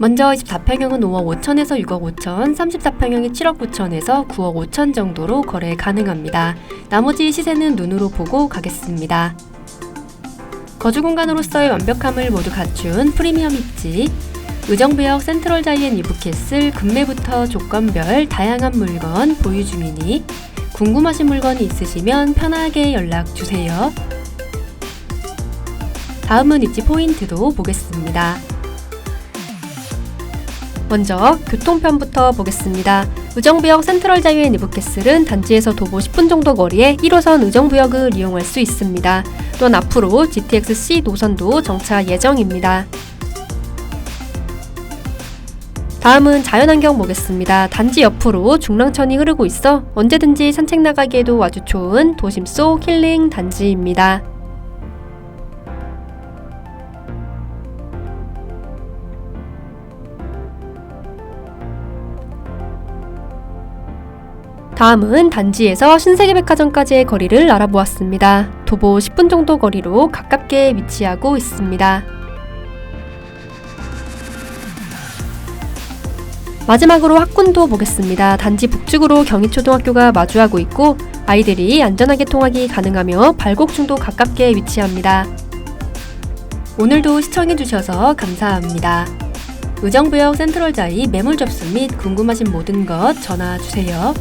먼저 24평형은 5억 5천에서 6억 5천, 34평형이 7억 9천에서 9억 5천 정도로 거래 가능합니다. 나머지 시세는 눈으로 보고 가겠습니다. 거주 공간으로서의 완벽함을 모두 갖춘 프리미엄 입지, 의정부역 센트럴 자이엔 이브캐슬 금매부터 조건별 다양한 물건 보유 중이니 궁금하신 물건이 있으시면 편하게 연락 주세요. 다음은 입지 포인트도 보겠습니다. 먼저 교통편부터 보겠습니다. 의정부역 센트럴 자유의 이브캐슬은 단지에서 도보 10분 정도 거리에 1호선 의정부역을 이용할 수 있습니다. 또한 앞으로 GTX-C 노선도 정차 예정입니다. 다음은 자연환경 보겠습니다. 단지 옆으로 중랑천이 흐르고 있어 언제든지 산책 나가기에도 아주 좋은 도심 속 힐링 단지입니다. 다음은 단지에서 신세계백화점까지의 거리를 알아보았습니다. 도보 10분 정도 거리로 가깝게 위치하고 있습니다. 마지막으로 학군도 보겠습니다. 단지 북측으로 경희초등학교가 마주하고 있고 아이들이 안전하게 통학이 가능하며 발곡중도 가깝게 위치합니다. 오늘도 시청해주셔서 감사합니다. 의정부역 센트럴자이 매물 접수 및 궁금하신 모든 것 전화 주세요.